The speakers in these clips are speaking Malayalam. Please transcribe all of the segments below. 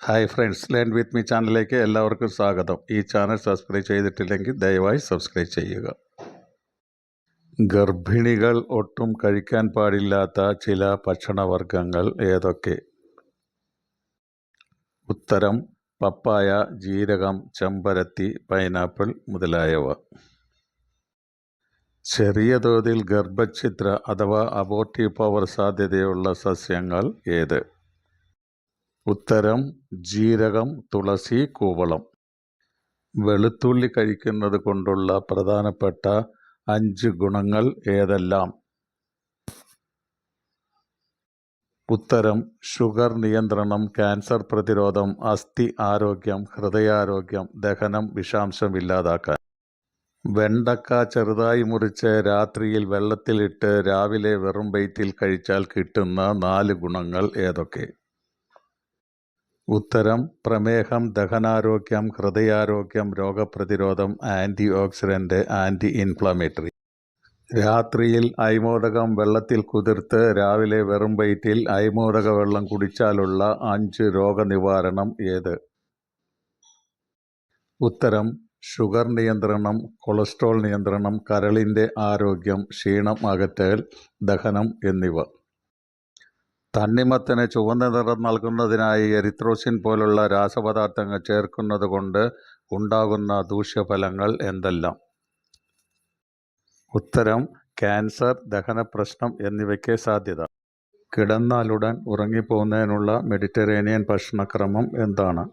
Hi friends learn with me ചാനലിലേക്ക് എല്ലാവർക്കും സ്വാഗതം. ഈ ചാനൽ സബ്സ്ക്രൈബ് ചെയ്തിട്ടില്ലെങ്കിൽ ദയവായി സബ്സ്ക്രൈബ് ചെയ്യുക. ഗർഭിണികൾ ഒട്ടും കഴിക്കാൻ പാടില്ലാത്ത ചില ഭക്ഷണവർഗങ്ങൾ ഏതൊക്കെ? ഉത്തരം പപ്പായ ജീരകം ചെമ്പരത്തി പൈനാപ്പിൾ മുതലായവ. ചെറിയ തോതിൽ ഗർഭഛിദ്ര അഥവാ അബോർട്ടീവ് പവർ സാധ്യതയുള്ള സസ്യങ്ങൾ ഏത്? ഉത്തരം ജീരകം തുളസി കൂവളം. വെളുത്തുള്ളി കഴിക്കുന്നത് കൊണ്ടുള്ള പ്രധാനപ്പെട്ട അഞ്ച് ഗുണങ്ങൾ ഏതെല്ലാം? ഉത്തരം ഷുഗർ നിയന്ത്രണം ക്യാൻസർ പ്രതിരോധം അസ്ഥി ആരോഗ്യം ഹൃദയാരോഗ്യം ദഹനം വിഷാംശം ഇല്ലാതാക്കാൻ. വെണ്ടക്ക ചെറുതായി മുറിച്ച് രാത്രിയിൽ വെള്ളത്തിലിട്ട് രാവിലെ വെറും വയറ്റിൽ കഴിച്ചാൽ കിട്ടുന്ന നാല് ഗുണങ്ങൾ ഏതൊക്കെ? ഉത്തരം പ്രമേഹം ദഹനാരോഗ്യം ഹൃദയാരോഗ്യം രോഗപ്രതിരോധം ആന്റി ഓക്സിഡന്റ് ആന്റി ഇൻഫ്ലമേറ്ററി രാത്രിയിൽ ഐമോദകം വെള്ളത്തിൽ കുതിർത്ത് രാവിലെ വെറും വയറ്റിൽ ഐമോദക വെള്ളം കുടിച്ചാലുള്ള അഞ്ച് രോഗനിവാരണം ഏത്? ഉത്തരം ഷുഗർ നിയന്ത്രണം കൊളസ്ട്രോൾ നിയന്ത്രണം കരളിന്റെ ആരോഗ്യം ക്ഷീണം അകറ്റൽ ദഹനം എന്നിവ. തണ്ണിമത്തന് ചുവന്ന നിറം നൽകുന്നതിനായി എരിത്രോസിൻ പോലുള്ള രാസപദാർത്ഥങ്ങൾ ചേർക്കുന്നത് കൊണ്ട് ഉണ്ടാകുന്ന ദൂഷ്യഫലങ്ങൾ എന്തെല്ലാം? ഉത്തരം ക്യാൻസർ ദഹന പ്രശ്നം എന്നിവയ്ക്ക് സാധ്യത. കിടന്നാലുടൻ ഉറങ്ങിപ്പോകുന്നതിനുള്ള മെഡിറ്ററേനിയൻ ഭക്ഷണക്രമം എന്താണ്?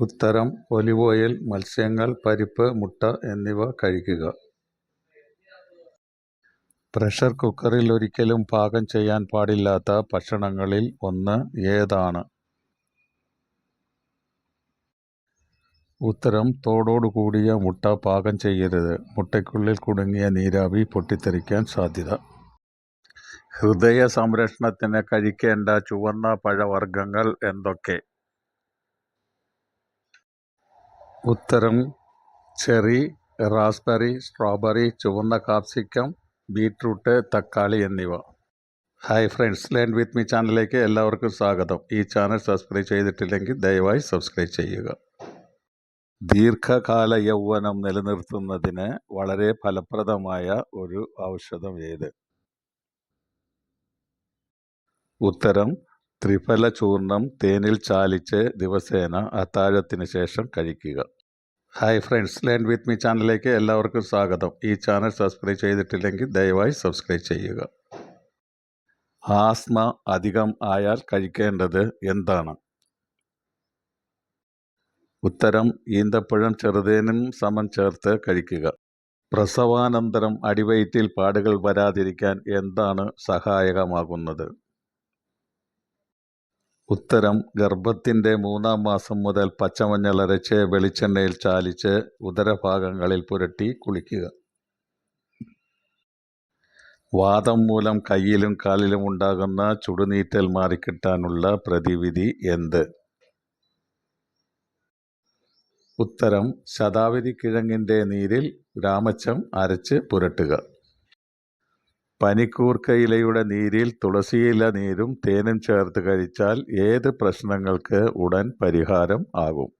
ഉത്തരം ഒലിവ് ഓയിൽ മത്സ്യങ്ങൾ പരിപ്പ് മുട്ട എന്നിവ കഴിക്കുക. പ്രഷർ കുക്കറിൽ ഒരിക്കലും പാകം ചെയ്യാൻ പാടില്ലാത്ത ഭക്ഷണങ്ങളിൽ ഒന്ന് ഏതാണ്? ഉത്തരം തോടോടു കൂടിയ മുട്ട പാകം ചെയ്യരുത്. മുട്ടയ്ക്കുള്ളിൽ കുടുങ്ങിയ നീരാവി പൊട്ടിത്തെറിക്കാൻ സാധ്യത. ഹൃദയ സംരക്ഷണത്തിന് കഴിക്കേണ്ട ചുവന്ന പഴവർഗങ്ങൾ എന്തൊക്കെ? ഉത്തരം ചെറി റാസ്ബെറി സ്ട്രോബെറി ചുവന്ന കാപ്സിക്കം ബീട്രൂട്ട് തക്കാളി എന്നിവ. Hi friends learn with me ചാനലിലേക്ക് എല്ലാവർക്കും സ്വാഗതം. ഈ ചാനൽ സബ്സ്ക്രൈബ് ചെയ്തിട്ടില്ലെങ്കിൽ ദയവായി സബ്സ്ക്രൈബ് ചെയ്യുക. ദീർഘകാല യൗവനം നിലനിർത്തുന്നതിന് വളരെ ഫലപ്രദമായ ഒരു ഔഷധം ഏത്? ഉത്തരം ത്രിഫല ചൂർണം തേനിൽ ചാലിച്ച് ദിവസേന അത്താഴത്തിന് ശേഷം കഴിക്കുക. Hi friends learn with me ചാനലിലേക്ക് എല്ലാവർക്കും സ്വാഗതം. ഈ ചാനൽ സബ്സ്ക്രൈബ് ചെയ്തിട്ടില്ലെങ്കിൽ ദയവായി സബ്സ്ക്രൈബ് ചെയ്യുക. ആസ്മ അധികം ആയാൽ കഴിക്കേണ്ടത് എന്താണ്? ഉത്തരം ഈന്തപ്പഴം ചെറുതേനും സമം ചേർത്ത് കഴിക്കുക. പ്രസവാനന്തരം അടിവയറ്റിൽ പാടുകൾ വരാതിരിക്കാൻ എന്താണ് സഹായകമാകുന്നത്? ഉത്തരം ഗർഭത്തിന്റെ മൂന്നാം മാസം മുതൽ പച്ചമഞ്ഞൾ അരച്ച് വെളിച്ചെണ്ണയിൽ ചാലിച്ച് ഉദരഭാഗങ്ങളിൽ പുരട്ടി കുളിക്കുക. വാദം മൂലം കയ്യിലും കാലിലും ഉണ്ടാകുന്ന ചുടുനീറ്റൽ മാറിക്കിട്ടാനുള്ള പ്രതിവിധി എന്ത്? ഉത്തരം ശതാവരി കിഴങ്ങിന്റെ നീരിൽ രാമച്ചം അരച്ച് പുരട്ടുക. പനിക്കൂർക്ക ഇലയുടെ നീരിൽ തുളസിയില നീരും തേനും ചേർത്ത് കഴിച്ചാൽ ഏത് പ്രശ്നങ്ങൾക്ക് ഉടൻ പരിഹാരം ആകും?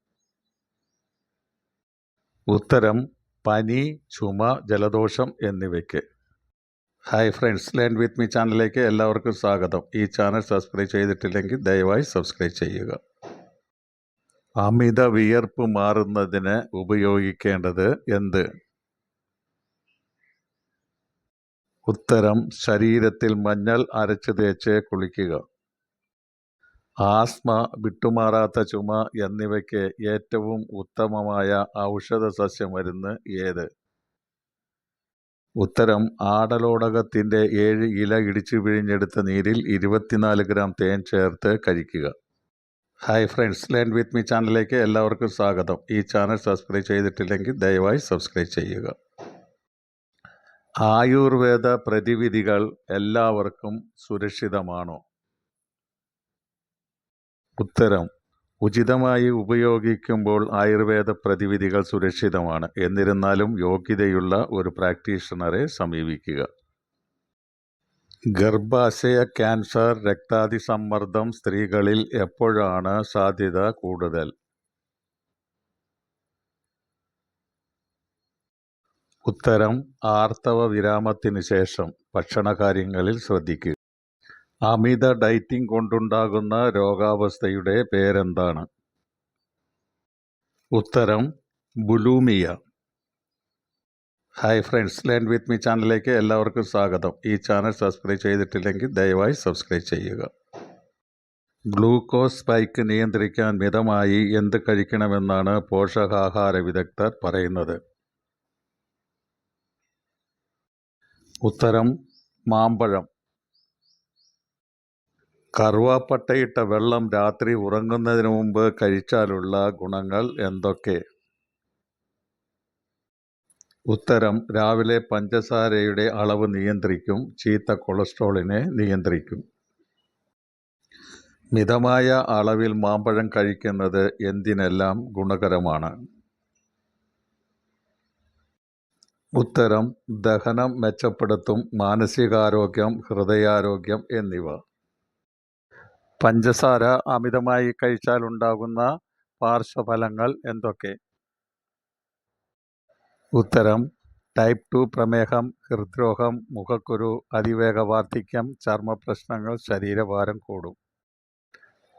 ഉത്തരം പനി ചുമ ജലദോഷം എന്നിവയ്ക്ക്. Hi friends learn with me ചാനലിലേക്ക് എല്ലാവർക്കും സ്വാഗതം. ഈ ചാനൽ സബ്സ്ക്രൈബ് ചെയ്തിട്ടില്ലെങ്കിൽ ദയവായി സബ്സ്ക്രൈബ് ചെയ്യുക. അമിത വിയർപ്പ് മാറുന്നതിന് ഉപയോഗിക്കേണ്ടത് എന്ത്? ഉത്തരം ശരീരത്തിൽ മഞ്ഞൾ അരച്ച് തേച്ച് കുളിക്കുക. ആസ്മ വിട്ടുമാറാത്ത ചുമ എന്നിവയ്ക്ക് ഏറ്റവും ഉത്തമമായ ഔഷധ സസ്യമരുന്ന് ഏത്? ഉത്തരം ആടലോടകത്തിന്റെ ഏഴ് ഇല ഇടിച്ചു പിഴിഞ്ഞെടുത്ത നീരിൽ ഇരുപത്തിനാല് ഗ്രാം തേൻ ചേർത്ത് കഴിക്കുക. Hi friends learn with me ചാനലിലേക്ക് എല്ലാവർക്കും സ്വാഗതം. ഈ ചാനൽ സബ്സ്ക്രൈബ് ചെയ്തിട്ടില്ലെങ്കിൽ ദയവായി സബ്സ്ക്രൈബ് ചെയ്യുക. ആയുർവേദ പ്രതിവിധികൾ എല്ലാവർക്കും സുരക്ഷിതമാണോ? ഉത്തരം. ഉചിതമായി ഉപയോഗിക്കുമ്പോൾ ആയുർവേദ പ്രതിവിധികൾ സുരക്ഷിതമാണ്. എന്നിരുന്നാലും യോഗ്യതയുള്ള ഒരു പ്രാക്ടീഷണറെ സമീപിക്കുക. ഗർഭാശയ ക്യാൻസർ രക്താതിസമ്മർദ്ദം സ്ത്രീകളിൽ എപ്പോഴാണ് സാധ്യത കൂടുതൽ? ഉത്തരം ആർത്തവ വിരാമത്തിന് ശേഷം ഭക്ഷണകാര്യങ്ങളിൽ ശ്രദ്ധിക്കുക അമിത ഡയറ്റിംഗ് കൊണ്ടുണ്ടാകുന്ന രോഗാവസ്ഥയുടെ പേരെന്താണ്? ഉത്തരം bulimia. Hi friends learn with me ചാനലിലേക്ക് എല്ലാവർക്കും സ്വാഗതം. ഈ ചാനൽ സബ്സ്ക്രൈബ് ചെയ്തിട്ടില്ലെങ്കിൽ ദയവായി സബ്സ്ക്രൈബ് ചെയ്യുക. ഗ്ലൂക്കോസ് സ്പൈക്ക് നിയന്ത്രിക്കാൻ മിതമായി എന്ത് കഴിക്കണമെന്നാണ് പോഷകാഹാര വിദഗ്ധർ പറയുന്നത്? ഉത്തരം മാമ്പഴം. കറുവാപ്പട്ടയിട്ട വെള്ളം രാത്രി ഉറങ്ങുന്നതിന് മുമ്പ് കഴിച്ചാലുള്ള ഗുണങ്ങൾ എന്തൊക്കെ? ഉത്തരം രാവിലെ പഞ്ചസാരയുടെ അളവ് നിയന്ത്രിക്കും ചീത്ത കൊളസ്ട്രോളിനെ നിയന്ത്രിക്കും. മിതമായ അളവിൽ മാമ്പഴം കഴിക്കുന്നത് എന്തിനെല്ലാം ഗുണകരമാണ്? ഉത്തരം ദഹനം മെച്ചപ്പെടുത്തും മാനസികാരോഗ്യം ഹൃദയാരോഗ്യം എന്നിവ. പഞ്ചസാര അമിതമായി കഴിച്ചാൽ ഉണ്ടാകുന്ന പാർശ്വഫലങ്ങൾ എന്തൊക്കെ? ഉത്തരം ടൈപ്പ് ടു പ്രമേഹം ഹൃദ്രോഗം മുഖക്കുരു അതിവേഗ വാർദ്ധക്യം ചർമ്മ പ്രശ്നങ്ങൾ ശരീരഭാരം കൂടും.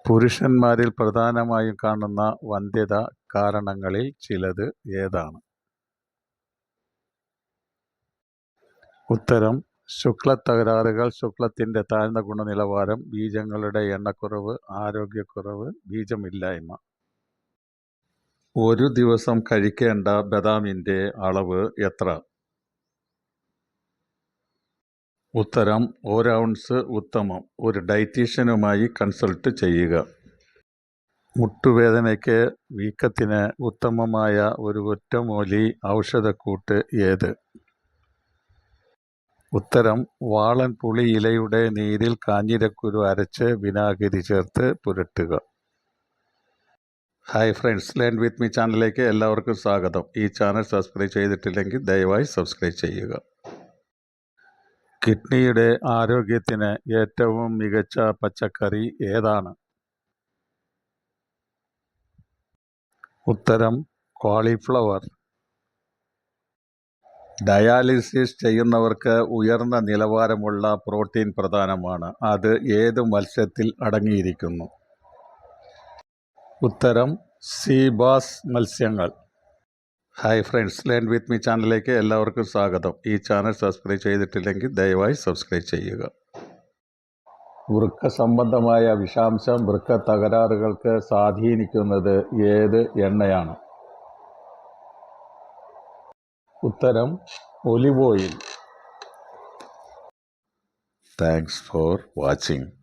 പുരുഷന്മാരിൽ പ്രധാനമായും കാണുന്ന വന്ധ്യത കാരണങ്ങളിൽ ചിലത് ഏതാണ്? ഉത്തരം ശുക്ലത്തകരാറുകൾ ശുക്ലത്തിന്റെ താഴ്ന്ന ഗുണനിലവാരം ബീജങ്ങളുടെ എണ്ണക്കുറവ് ആരോഗ്യക്കുറവ് ബീജമില്ലായ്മ. ഒരു ദിവസം കഴിക്കേണ്ട ബദാമിന്റെ അളവ് എത്ര? ഉത്തരം ഒരൗൺസ് ഉത്തമം. ഒരു ഡയറ്റീഷ്യനുമായി കൺസൾട്ട് ചെയ്യുക. മുട്ടുവേദനയ്ക്ക് വീക്കത്തിന് ഉത്തമമായ ഒരു ഒറ്റമൂലി ഔഷധക്കൂട്ട് ഏത്? ഉത്തരം വാളൻ പുളി ഇലയുടെ നീരിൽ കാഞ്ഞിരക്കുരു അരച്ച് വിനാഗിരി ചേർത്ത് പുരട്ടുക. Hi friends learn with me ചാനലിലേക്ക് എല്ലാവർക്കും സ്വാഗതം. ഈ ചാനൽ സബ്സ്ക്രൈബ് ചെയ്തിട്ടില്ലെങ്കിൽ ദയവായി സബ്സ്ക്രൈബ് ചെയ്യുക. കിഡ്നിയുടെ ആരോഗ്യത്തിന് ഏറ്റവും മികച്ച പച്ചക്കറി ഏതാണ്? ഉത്തരം കോളിഫ്ലവർ. ഡയാലിസിസ് ചെയ്യുന്നവർക്ക് ഉയർന്ന നിലവാരമുള്ള പ്രോട്ടീൻ പ്രധാനമാണ്. അത് ഏത് മത്സ്യത്തിൽ അടങ്ങിയിരിക്കുന്നു? ഉത്തരം സീബാസ് മത്സ്യങ്ങൾ. Hi friends learn with me ചാനലിലേക്ക് എല്ലാവർക്കും സ്വാഗതം. ഈ ചാനൽ സബ്സ്ക്രൈബ് ചെയ്തിട്ടില്ലെങ്കിൽ ദയവായി സബ്സ്ക്രൈബ് ചെയ്യുക. വൃക്ക സംബന്ധമായ വിഷാംശം വൃക്ക തകരാറുകൾക്ക് സ്വാധീനിക്കുന്നത് ഏത് എണ്ണയാണ്? ഉത്തരം olive oil. Thanks for watching